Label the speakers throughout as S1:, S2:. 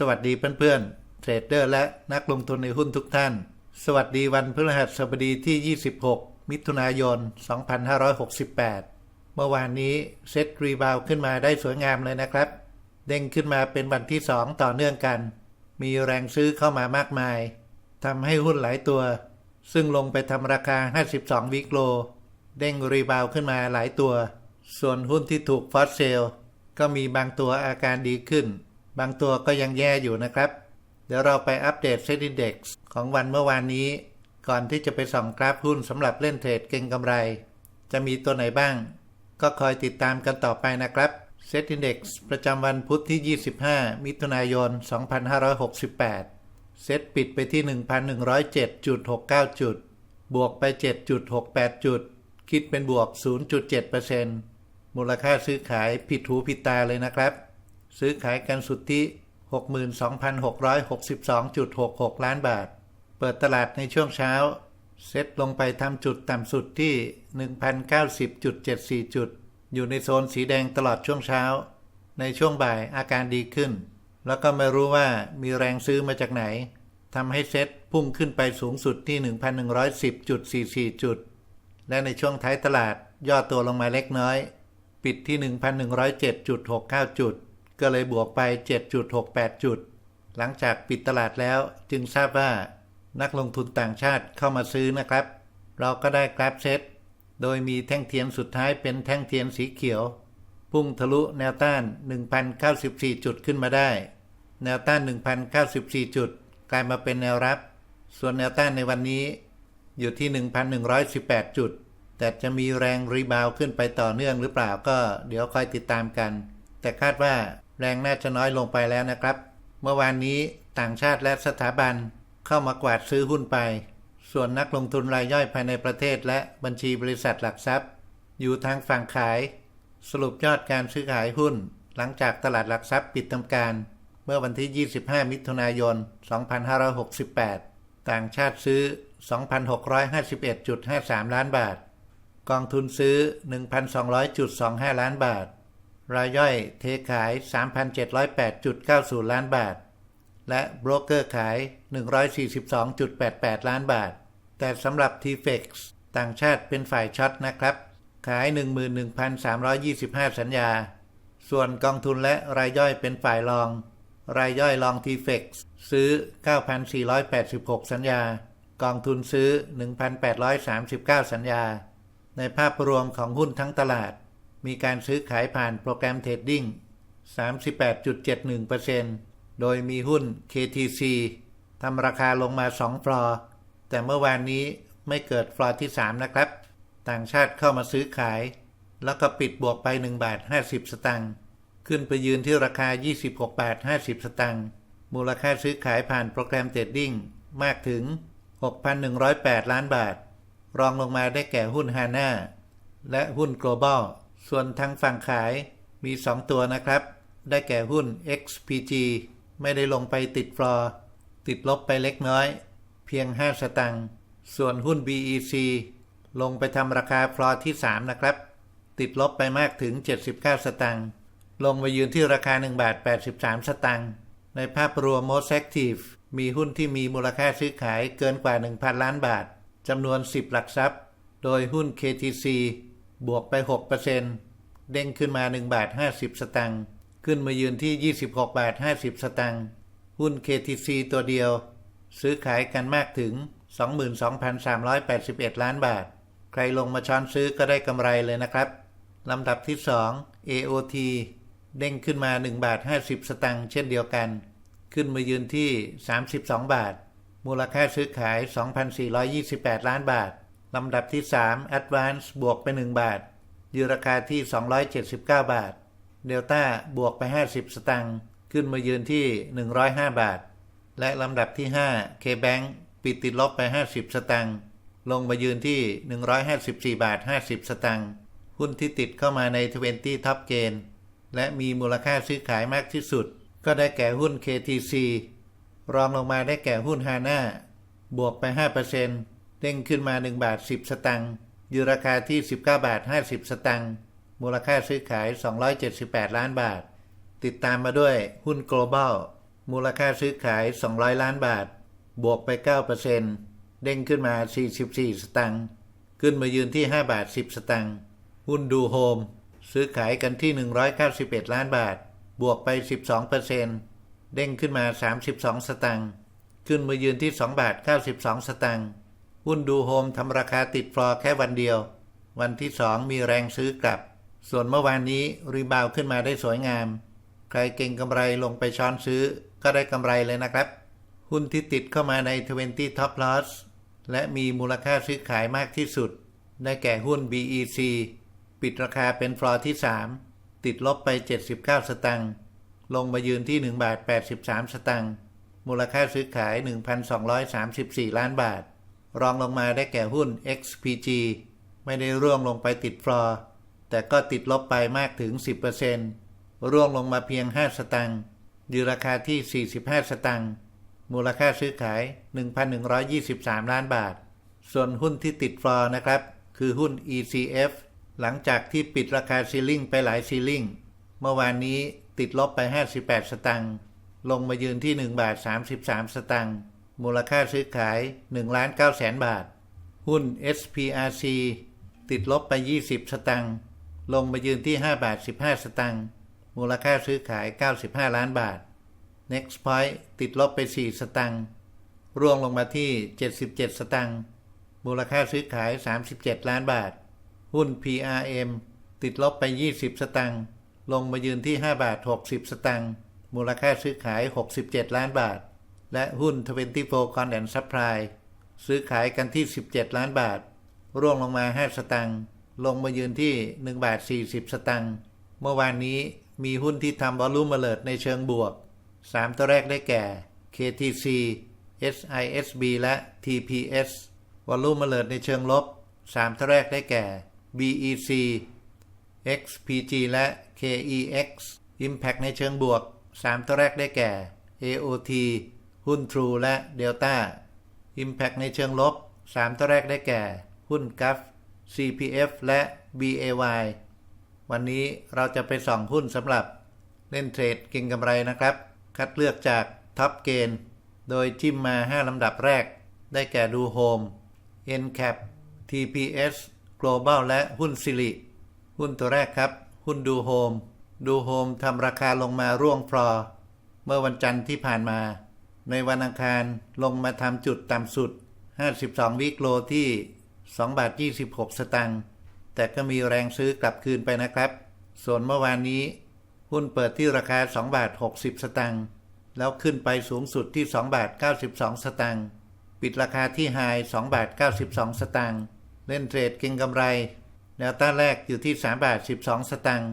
S1: สวัสดีเพื่อนๆ เทรดเดอร์และนักลงทุนในหุ้นทุกท่าน สวัสดีวันพฤหัสบดีที่ 26 มิถุนายน 2568 เมื่อวานนี้เซ็ตรีบาวขึ้นมาได้สวยงามเลยนะครับ เด้งขึ้นมาเป็นวันที่ 2 ต่อเนื่องกัน มีแรงซื้อเข้ามามากมายทำให้หุ้นหลายตัว ซึ่งลงไปทำราคา 52 วิกโล เด้งรีบาวขึ้นมาหลายตัว ส่วนหุ้นที่ถูกฟอสเซลก็มีบางตัวอาการดีขึ้น บางตัวก็ยังแย่อยู่นะครับ เดี๋ยวเราไปอัปเดตเซ็นดี x ของวันเมื่อวานนี้ ก่อนที่จะไปส่องกราฟหุ้นสำหรับเล่นเทรดเก็งกำไร จะมีตัวไหนบ้าง ก็คอยติดตามกันต่อไปนะครับเซ็ต Index ประจำวันพุธที่ 25 มิถุนายน 2568 เซ็ตปิดไปที่ 1,107.69 จุด บวกไป 7.68 จุด คิดเป็นบวก 0.7%มูลค่าซื้อขายผิดหูผิดตาเลยนะครับ ซื้อขายกันสุทธิ 62,662.66 ล้านบาท เปิดตลาดในช่วงเช้า เซ็ตลงไปทำจุดต่ำสุดที่ 1,090.74 จุด อยู่ในโซนสีแดงตลอดช่วงเช้า ในช่วงบ่ายอาการดีขึ้น แล้วก็ไม่รู้ว่ามีแรงซื้อมาจากไหนทำให้เซ็ตพุ่งขึ้นไปสูงสุดที่ 1,110.44 จุด และในช่วงท้ายตลาดย่อตัวลงมาเล็กน้อย ปิดที่ 1,107.69 จุด ก็เลยบวกไป 7.68 จุด หลังจากปิดตลาดแล้วจึงทราบว่านักลงทุนต่างชาติเข้ามาซื้อนะครับ เราก็ได้กราฟเซตโดยมีแท่งเทียนสุดท้ายเป็นแท่งเทียนสีเขียว พุ่งทะลุแนวต้าน 1,094 จุดขึ้นมาได้ แนวต้าน 1,094 จุด กลายมาเป็นแนวรับ ส่วนแนวต้านในวันนี้ อยู่ที่ 1,118 จุด แต่จะมีแรงรีบาวขึ้นไปต่อเนื่องหรือเปล่าก็เดี๋ยวคอยติดตามกัน แต่คาดว่า แรงน่าจะน้อยลงไปแล้วนะครับ เมื่อวานนี้ต่างชาติและสถาบันเข้ามากวาดซื้อหุ้นไป ส่วนนักลงทุนรายย่อยภายในประเทศและบัญชีบริษัทหลักทรัพย์ อยู่ทางฝั่งขาย สรุปยอดการซื้อขายหุ้น หลังจากตลาดหลักทรัพย์ปิดทำการ เมื่อวันที่ 25 มิถุนายน 2568 ต่างชาติซื้อ 2,651.53 ล้านบาท กองทุนซื้อ 1,200.25 ล้านบาท รายย่อยเทขาย 3,708.90 ล้านบาท และโบรกเกอร์ขาย 142.88 ล้านบาท แต่สำหรับ TFX ต่างชาติเป็นฝ่ายช็อตนะครับ ขาย 11,325 สัญญา ส่วนกองทุนและรายย่อยเป็นฝ่ายรอง รายย่อยลอง TFX ซื้อ 9,486 สัญญา กองทุนซื้อ 1,839 สัญญา ในภาพรวมของหุ้นทั้งตลาด มีการซื้อขายผ่านโปรแกรมเทรดดิ้ง38.71%โดยมีหุ้น KTC ทำราคาลงมา 2 ฟลอร์ แต่เมื่อวานนี้ไม่เกิดฟลอร์ที่ 3 นะครับ ต่างชาติเข้ามาซื้อขาย แล้วก็ปิดบวกไป 1 บาท 50 สตังค์ ขึ้นไปยืนที่ราคา 26 บาท 50 สตังค์ มูลค่าซื้อขายผ่านโปรแกรมเทรดดิ้งมากถึง 6,108 ล้านบาท รองลงมาได้แก่หุ้นฮาน่าและหุ้น global ส่วนทางฝั่งขายมี 2 ตัวนะครับ ได้แก่หุ้น XPG ไม่ได้ลงไปติดฟลอร์ติดลบไปเล็กน้อย เพียง 5 สตังค์ส่วนหุ้น BEC ลงไปทำราคาฟลอร์ที่ 3 นะครับ ติดลบไปมากถึง 79 สตังค์ลงมายืนที่ราคา 1 บาท 83 สตังค์ในภาพรวม Most Active มีหุ้นที่มีมูลค่าซื้อขายเกินกว่า 1,000 ล้านบาทจำนวน 10 หลักทรัพย์ โดยหุ้น KTC บวกไป 6%เด้งขึ้นมา 1 บาท 50 สตังค์ขึ้นมายืนที่ 26 บาท 50 สตังค์หุ้น KTC ตัวเดียว ซื้อขายกันมากถึง 22,381 ล้านบาท ใครลงมาช้อนซื้อก็ได้กำไรเลยนะครับลำดับที่ 2 AOT เด้งขึ้นมา 1 บาท 50 สตังค์เช่นเดียวกัน ขึ้นมายืนที่ 32 บาท มูลค่าซื้อขาย 2,428 ล้านบาท ลำดับที่ 3 Advance บวกไป 1 บาท ยืนราคาที่ 279 บาท Delta บวกไป 50 สตังค์ขึ้นมายืนที่ 105 บาท และลำดับที่ 5 KBank ปิดติดลบไป 50 สตังค์ลงมายืนที่ 154 บาท 50 สตังค์หุ้นที่ติดเข้ามาใน 20 Top Gain และมีมูลค่าซื้อขายมากที่สุด ก็ได้แก่หุ้น KTC รองลงมาได้แก่หุ้นฮาน่าบวกไป 5% เด้งขึ้นมา 1 บาท 10 สตังค์อยู่ราคาที่ 19 บาท 50 สตังค์มูลค่าซื้อขาย 278 ล้านบาท ติดตามมาด้วยหุ้น global มูลค่าซื้อขาย 200 ล้านบาท บวกไป 9%เด้งขึ้นมา 44 สตังค์ขึ้นมายืนที่ 5 บาท 10 สตังค์หุ้นดูโฮมซื้อขายกันที่ 191 ล้านบาท บวกไป 12%เด้งขึ้นมา 32 สตังค์ขึ้นมายืนที่ 2 บาท 92 สตังค์ หุ้นดูโฮมทำราคาติดฟลอร์แค่วันเดียว วันที่2มีแรงซื้อกลับ ส่วนเมื่อวานนี้รีบาวขึ้นมาได้สวยงาม ใครเก่งกำไรลงไปช้อนซื้อ ก็ได้กำไรเลยนะครับ หุ้นที่ติดเข้ามาใน 20 Top Loss และมีมูลค่าซื้อขายมากที่สุด ได้แก่หุ้น BEC ปิดราคาเป็นฟลอร์ที่ 3 ติดลบไป 79 สตังค์ลงมายืนที่ 1 บาท 83 สตังค์มูลค่าซื้อขาย 1,234 ล้านบาท รองลงมาได้แก่หุ้น XPG ไม่ได้ร่วงลงไปติดฟลอร์แต่ก็ติดลบไปมากถึง 10%ร่วงลงมาเพียง 5 สตังค์อยู่ราคาที่ 45 สตังค์มูลค่าซื้อขาย 1,123 ล้านบาท ส่วนหุ้นที่ติดฟลอร์นะครับ คือหุ้น ECF หลังจากที่ปิดราคาซีลิ่งไปหลายซีลิ่งเมื่อวานนี้ติดลบไป 58 สตังค์ลงมายืนที่ 1 บาท 33 สตังค์ มูลค่าซื้อขาย1ล้าน9แสนบาท หุ้น SPRC ติดลบไป 20 สตังค์ลงมายืนที่ 5 บาท 15 สตังค์มูลค่าซื้อขาย 95 ล้านบาท Next Point ติดลบไป 4 สตังค์ร่วงลงมาที่ 77 สตังค์มูลค่าซื้อขาย 37 ล้านบาท หุ้น PRM ติดลบไป 20 สตังค์ลงมายืนที่ 5 บาท 60 สตังค์มูลค่าซื้อขาย 67 ล้านบาท และหุ้น 24 Con and Supply ซื้อขายกันที่ 17 ล้านบาท ร่วงลงมา 5 สตังค์ลงมายืนที่ 1 บาท 40 สตังค์เมื่อวานนี้มีหุ้นที่ทำวอลลุ่มเลิดในเชิงบวก 3 ตัวแรกได้แก่ KTC SISB และ TPS วอลลุ่มเลิดในเชิงลบ 3 ตัวแรกได้แก่ BEC XPG และ KEX Impact ในเชิงบวก 3 ตัวแรกได้แก่ AOT หุ้น True และ Delta Impact ในเชิงลบ 3 ตัวแรกได้แก่ หุ้น GAF CPF และ BAY วันนี้เราจะไปส่องหุ้นสำหรับเล่นเทรดเก่งกำไรนะครับ คัดเลือกจากท็อปเกณฑ์โดยจิ้มมา 5 ลำดับแรก ได้แก่ดูโฮม NCAP TPS Global และหุ้นสิริหุ้นตัวแรกครับ หุ้นดูโฮม ดูโฮมทำราคาลงมาร่วงฟลอ เมื่อวันจันทร์ที่ผ่านมา ในวันอังคารลงมาทำจุดต่ำสุด 52 วิกโลที่ 2 บาท 26 สตังค์ แต่ก็มีแรงซื้อกลับคืนไปนะครับ ส่วนเมื่อวานนี้ หุ้นเปิดที่ราคา 2 บาท 60 สตังค์ แล้วขึ้นไปสูงสุดที่ 2 บาท 92 สตังค์ ปิดราคาที่ไฮ2บาท 92 สตังค์ เล่นเทรดเก็งกำไร แนวต้านแรกอยู่ที่ 3 บาท 12 สตังค์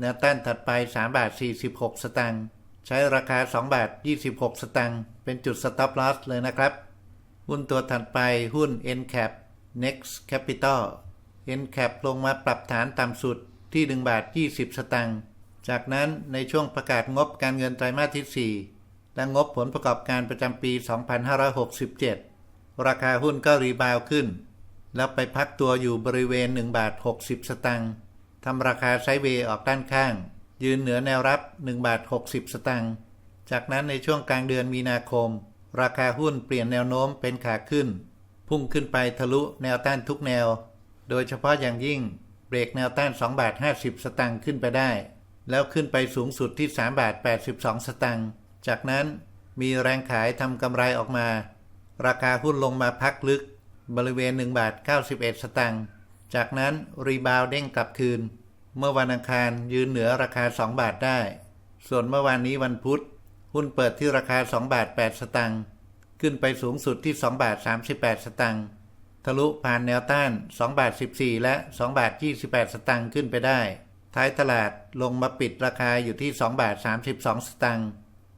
S1: แนวต้านถัดไป 3 บาท 46 สตังค์ ใช้ราคา 2 บาท 26 สตังค์เป็นจุด stop loss เลยนะครับ หุ้นตัวถัดไปหุ้น NCAP Next Capital NCAP ลงมาปรับฐานต่ำสุดที่ 1 บาท 20 สตังค์จากนั้นในช่วงประกาศงบการเงินไตรมาสที่ 4 และงบผลประกอบการประจำปี 2567 ราคาหุ้นก็รีบาวขึ้น แล้วไปพักตัวอยู่บริเวณ 1 บาท 60 สตังค์ทำราคาไซเวย์ออกด้านข้าง ยืนเหนือแนวรับ 1 บาท 60 สตังค์ จากนั้นในช่วงกลางเดือนมีนาคม ราคาหุ้นเปลี่ยนแนวโน้มเป็นขาขึ้น พุ่งขึ้นไปทะลุแนวต้านทุกแนว โดยเฉพาะอย่างยิ่ง เบรกแนวต้าน 2 บาท 50 สตังค์ขึ้นไปได้ แล้วขึ้นไปสูงสุดที่ 3 บาท 82 สตังค์ จากนั้นมีแรงขายทำกำไรออกมา ราคาหุ้นลงมาพักลึก บริเวณ 1 บาท 91 สตังค์ จากนั้นรีบาวเด้งกลับคืน เมื่อวันอังคารยืนเหนือราคา 2 บาทได้ ส่วนเมื่อวานนี้วันพุธ หุ้นเปิดที่ราคา 2 บาท 8 สตังค์ขึ้นไปสูงสุดที่ 2 บาท 38 สตังค์ทะลุผ่านแนวต้าน 2 บาท 14 และ 2 บาท 28 สตังค์ขึ้นไปได้ ท้ายตลาดลงมาปิดราคาอยู่ที่ 2 บาท 32 สตังค์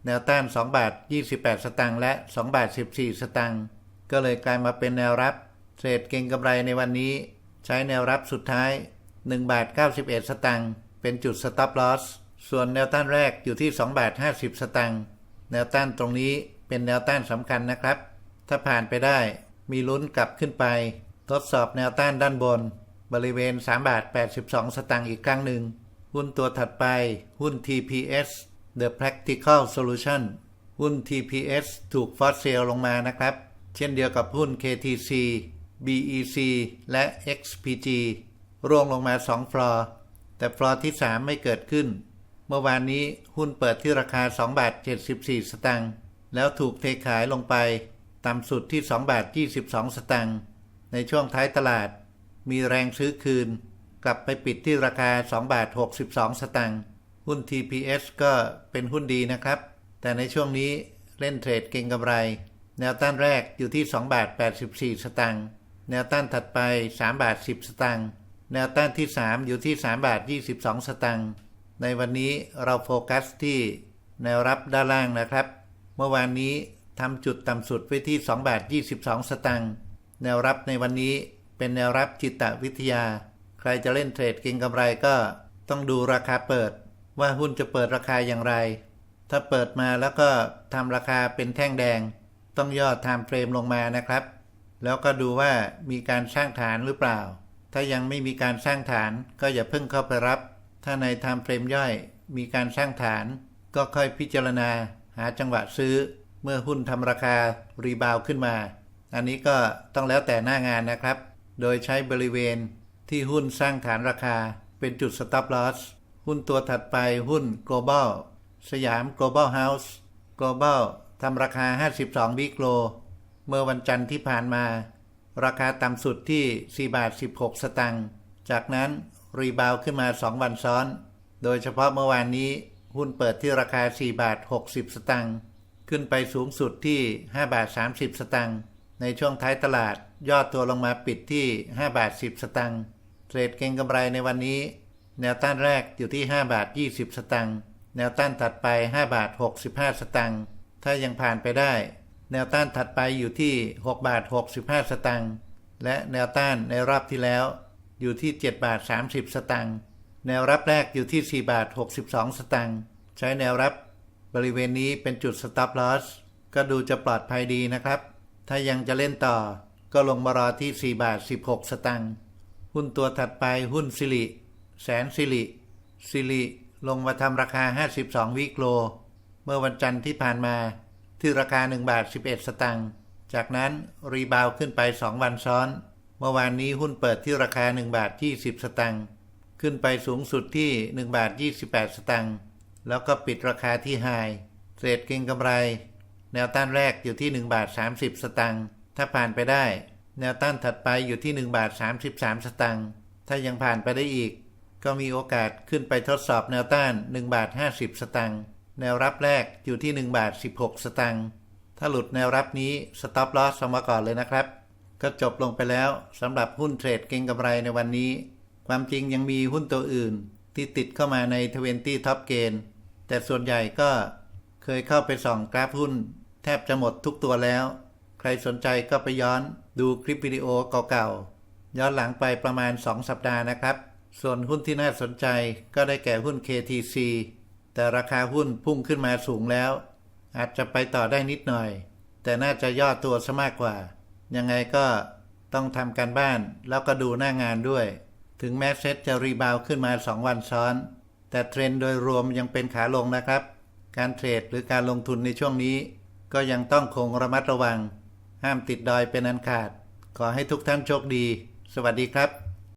S1: แนวต้าน 2 บาท 28 สตังค์และ 2 บาท 14 สตังค์ก็เลยกลายมาเป็นแนวรับเทรดเก็งกำไรในวันนี้ ใช้แนวรับสุดท้าย 1บาท91 สตังค์เป็นจุด stop loss ส่วนแนวต้านแรกอยู่ที่2บาท50 สตังค์แนวต้านตรงนี้เป็นแนวต้านสำคัญนะครับ ถ้าผ่านไปได้มีลุ้นกลับขึ้นไป ทดสอบแนวต้านด้านบน บริเวณ3บาท82 สตางค์อีกครั้งหนึ่ง หุ้นตัวถัดไป หุ้น TPS The Practical Solution หหุ้น TPS ถูกฟอสเซลลงมานะครับ เช่นเดียวกับหุ้น KTC BEC และ XPG ร่วงลงมา2ฟลอร์แต่ฟลอร์ที่3ไม่เกิดขึ้น เมื่อวานนี้หุ้นเปิดที่ราคา2บาท74 สตางค์แล้วถูกเทขายลงไป ต่ำสุดที่2บาท22 สตางค์ในช่วงท้ายตลาด มีแรงซื้อคืน กลับไปปิดที่ราคา2บาท62 สตางค์หุ้น TPS ก็เป็นหุ้นดีนะครับ แต่ในช่วงนี้เล่นเทรดเก่งกำไร แนวต้านแรกอยู่ที่2บาท84 สตางค์แนวต้านถัดไป3บาท10 สตางค์ แนวต้านที่ 3 อยู่ที่ 3 บาท 22 สตางค์ในวันนี้เราโฟกัสที่แนวรับด้านล่างนะครับ เมื่อวานนี้ทำจุดต่ำสุดไว้ที่ 2 บาท 22 สตางค์แนวรับในวันนี้เป็นแนวรับจิตวิทยา ใครจะเล่นเทรดเก็งกำไรก็ต้องดูราคาเปิด ว่าหุ้นจะเปิดราคาอย่างไร ถ้าเปิดมาแล้วก็ทำราคาเป็นแท่งแดง ต้องย่อไทม์เฟรมลงมานะครับ แล้วก็ดูว่ามีการสร้างฐานหรือเปล่า ถ้ายังไม่มีการสร้างฐานก็อย่าเพิ่งเข้าไปรับ ถ้าในไทม์เฟรมย่อยมีการสร้างฐาน ก็ค่อยพิจารณา หาจังหวะซื้อ เมื่อหุ้นทำราคารีบาวขึ้นมา อันนี้ก็ต้องแล้วแต่หน้างานนะครับ โดยใช้บริเวณที่หุ้นสร้างฐานราคาเป็นจุด stop loss หุ้นตัวถัดไปหุ้น global สยาม global house global ทำราคา 52วิกโล เมื่อวันจันทร์ที่ผ่านมา ราคาต่ำสุดที่ 4 บาท 16 สตังค์ จากนั้นรีบาวขึ้นมา 2 วันซ้อน โดยเฉพาะเมื่อวานนี้หุ้นเปิดที่ราคา 4 บาท 60 สตังค์ ขึ้นไปสูงสุดที่ 5 บาท 30 สตังค์ ในช่วงท้ายตลาดยอดตัวลงมาปิดที่ 5 บาท 10 สตังค์ เทรดเก็งกำไรในวันนี้ แนวต้านแรกอยู่ที่ 5 บาท 20 สตังค์ แนวต้านถัดไป 5 บาท 65 สตังค์ ถ้ายังผ่านไปได้ แนวต้านถัดไปอยู่ที่ 6 บาท 65 สตังค์และแนวต้านในรอบที่แล้วอยู่ที่ 7 บาท 30 สตังค์แนวรับแรกอยู่ที่ 4 บาท 62 สตังค์ใช้แนวรับบริเวณนี้เป็นจุด stop loss ก็ดูจะปลอดภัยดีนะครับ ถ้ายังจะเล่นต่อก็ลงมารอที่ 4 บาท 16 สตังค์หุ้นตัวถัดไปหุ้นสิริแสนสิริสิริลงมาทำราคา 52 วิกโล เมื่อวันจันทร์ที่ผ่านมา ที่ราคา 1 บาท 11 สตังค์ จากนั้นรีบาวขึ้นไป 2 วันซ้อน เมื่อวานนี้หุ้นเปิดที่ราคา 1 บาท 20 สตังค์ ขึ้นไปสูงสุดที่ 1 บาท 28 สตังค์ แล้วก็ปิดราคาที่ไฮเทรดเก็งกำไร แนวต้านแรกอยู่ที่ 1 บาท 30 สตังค์ ถ้าผ่านไปได้ แนวต้านถัดไปอยู่ที่ 1 บาท 33 สตังค์ ถ้ายังผ่านไปได้อีก ก็มีโอกาสขึ้นไปทดสอบแนวต้าน 1 บาท 50 สตังค์ แนวรับแรกอยู่ที่ 1 บาท 16 สตังค์ ถ้าหลุดแนวรับนี้สต็อปลอสออกมาก่อนเลยนะครับ ก็จบลงไปแล้วสำหรับหุ้นเทรดเก็งกำไรในวันนี้ ความจริงยังมีหุ้นตัวอื่น ที่ติดเข้ามาใน 20 Top เกณฑ์แต่ส่วนใหญ่ก็เคยเข้าไปส่องกราฟหุ้น แทบจะหมดทุกตัวแล้ว ใครสนใจก็ไปย้อนดูคลิปวิดีโอเก่าๆ ย้อนหลังไปประมาณ 2 สัปดาห์นะครับ ส่วนหุ้นที่น่าสนใจก็ได้แก่หุ้น KTC แต่ราคาหุ้นพุ่งขึ้นมาสูงแล้ว อาจจะไปต่อได้นิดหน่อย แต่น่าจะย่อตัวซะมากกว่า ยังไงก็ต้องทำการบ้านแล้วก็ดูหน้างานด้วย ถึงแม้เซ็ตจะรีบาวขึ้นมา 2 วันซ้อน แต่เทรนด์โดยรวมยังเป็นขาลงนะครับ การเทรดหรือการลงทุนในช่วงนี้ ก็ยังต้องคงระมัดระวัง ห้ามติดดอยเป็นอันขาด ขอให้ทุกท่านโชคดี สวัสดีครับ